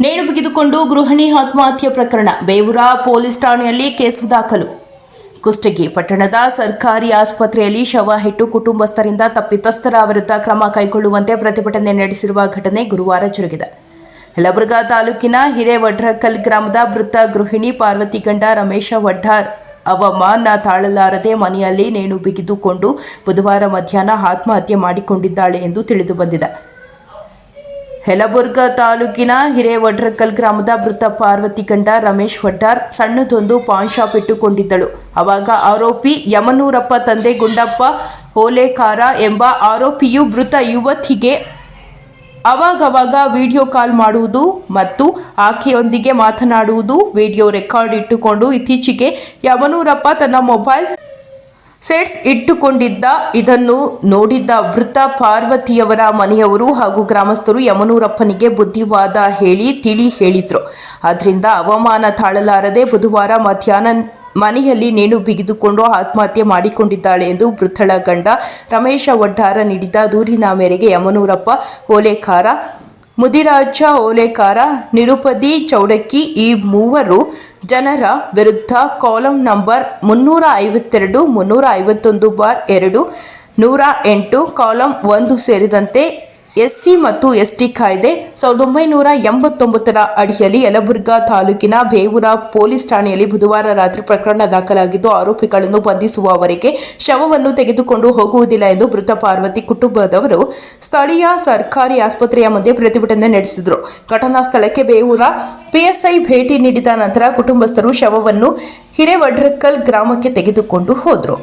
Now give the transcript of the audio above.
ನೇಣು ಬಿಗಿದುಕೊಂಡು ಗೃಹಿಣಿ ಆತ್ಮಹತ್ಯೆ ಪ್ರಕರಣ. ಬೇವೂರ ಪೊಲೀಸ್ ಠಾಣೆಯಲ್ಲಿ ಕೇಸು ದಾಖಲು. ಕುಷ್ಟಗಿ ಪಟ್ಟಣದ ಸರ್ಕಾರಿ ಆಸ್ಪತ್ರೆಯಲ್ಲಿ ಶವ ಇಟ್ಟು ಕುಟುಂಬಸ್ಥರಿಂದ ತಪ್ಪಿತಸ್ಥರ ವಿರುದ್ಧ ಕ್ರಮ ಕೈಗೊಳ್ಳುವಂತೆ ಪ್ರತಿಭಟನೆ ನಡೆಸಿರುವ ಘಟನೆ ಗುರುವಾರ ಜರುಗಿದೆ. ಯಲಬುರ್ಗಾ ತಾಲೂಕಿನ ಹಿರೇವಡ್ರಕಲ್ ಗ್ರಾಮದ ವೃತ್ತ ಗೃಹಿಣಿ ಪಾರ್ವತಿ ಗಂಡ ರಮೇಶ ವಡ್ಡಾರ್ ಅವಮಾನ ತಾಳಲಾರದೆ ಮನೆಯಲ್ಲಿ ನೇಣು ಬಿಗಿದುಕೊಂಡು ಬುಧವಾರ ಮಧ್ಯಾಹ್ನ ಆತ್ಮಹತ್ಯೆ ಮಾಡಿಕೊಂಡಿದ್ದಾಳೆ ಎಂದು ತಿಳಿದುಬಂದಿದೆ ಯಲಬುರ್ಗಾ ತಾಲೂಕಿನ ಹಿರೇವಡ್ರಕಲ್ ಗ್ರಾಮದ ಮೃತ ಪಾರ್ವತಿ ಕಂಡ ರಮೇಶ್ ವಡ್ಡಾರ್ ಸಣ್ಣದೊಂದು ಪಾನ್ ಶಾಪ್ ಇಟ್ಟುಕೊಂಡಿದ್ದಳು. ಅವಾಗ ಆರೋಪಿ ಯಮನೂರಪ್ಪ ತಂದೆ ಗುಂಡಪ್ಪ ಓಲೇಕಾರ ಎಂಬ ಆರೋಪಿಯು ಮೃತ ಯುವತಿಗೆ ಅವಾಗವಾಗ ವಿಡಿಯೋ ಕಾಲ್ ಮಾಡುವುದು ಮತ್ತು ಆಕೆಯೊಂದಿಗೆ ಮಾತನಾಡುವುದು ವಿಡಿಯೋ ರೆಕಾರ್ಡ್ ಇಟ್ಟುಕೊಂಡು ಇತ್ತೀಚೆಗೆ ಯಮನೂರಪ್ಪ ತನ್ನ ಮೊಬೈಲ್ ಸೆಟ್ಸ್ ಇಟ್ಟುಕೊಂಡಿದ್ದ ಇದನ್ನು ನೋಡಿದ್ದ ವೃತ್ತ ಪಾರ್ವತಿಯವರ ಮನೆಯವರು ಹಾಗೂ ಗ್ರಾಮಸ್ಥರು ಯಮನೂರಪ್ಪನಿಗೆ ಬುದ್ಧಿವಾದ ಹೇಳಿ ತಿಳಿ ಹೇಳಿದ್ರು. ಅದರಿಂದ ಅವಮಾನ ತಾಳಲಾರದೆ ಬುಧವಾರ ಮಧ್ಯಾಹ್ನ ಮನೆಯಲ್ಲಿ ನೇಣು ಬಿಗಿದುಕೊಂಡು ಆತ್ಮಹತ್ಯೆ ಮಾಡಿಕೊಂಡಿದ್ದಾಳೆ ಎಂದು ಮೃತಳ ಗಂಡ ರಮೇಶ ವಡ್ಡಾರ ನೀಡಿದ ದೂರಿನ ಮೇರೆಗೆ ಯಮನೂರಪ್ಪ ಓಲೇಕಾರ ಮುದಿರಾಜ ಓಲೇಕಾರ, ನಿರುಪದಿ ಚೌಡಕ್ಕಿ ಈ ಮೂವರು ಜನರ ವಿರುದ್ಧ ಕಾಲಂ ನಂಬರ್ ಮುನ್ನೂರ ಐವತ್ತೆರಡು, ಮುನ್ನೂರ ಐವತ್ತೊಂದು ಬಾರ್ ಎರಡು, ನೂರ ಎಂಟು, ಕಾಲಂ ಒಂದು ಸೇರಿದಂತೆ ಎಸ್ಸಿ ಮತ್ತು ಎಸ್ಟಿ ಕಾಯ್ದೆ ಸಾವಿರದ ಒಂಬೈನೂರ ಎಂಬತ್ತೊಂಬತ್ತರ ಅಡಿಯಲ್ಲಿ ಯಲಬುರ್ಗಾ ತಾಲೂಕಿನ ಬೇವೂರ ಪೊಲೀಸ್ ಠಾಣೆಯಲ್ಲಿ ಬುಧವಾರ ರಾತ್ರಿ ಪ್ರಕರಣ ದಾಖಲಾಗಿದ್ದು, ಆರೋಪಿಗಳನ್ನು ಬಂಧಿಸುವವರೆಗೆ ಶವವನ್ನು ತೆಗೆದುಕೊಂಡು ಹೋಗುವುದಿಲ್ಲ ಎಂದು ಮೃತ ಪಾರ್ವತಿ ಕುಟುಂಬದವರು ಸ್ಥಳೀಯ ಸರ್ಕಾರಿ ಆಸ್ಪತ್ರೆಯ ಮುಂದೆ ಪ್ರತಿಭಟನೆ ನಡೆಸಿದರು. ಘಟನಾ ಸ್ಥಳಕ್ಕೆ ಬೇವೂರ ಪಿಎಸ್ಐ ಭೇಟಿ ನೀಡಿದ ನಂತರ ಕುಟುಂಬಸ್ಥರು ಶವವನ್ನು ಹಿರೇವಡ್ರಕ್ಕಲ್ ಗ್ರಾಮಕ್ಕೆ ತೆಗೆದುಕೊಂಡು ಹೋದರು.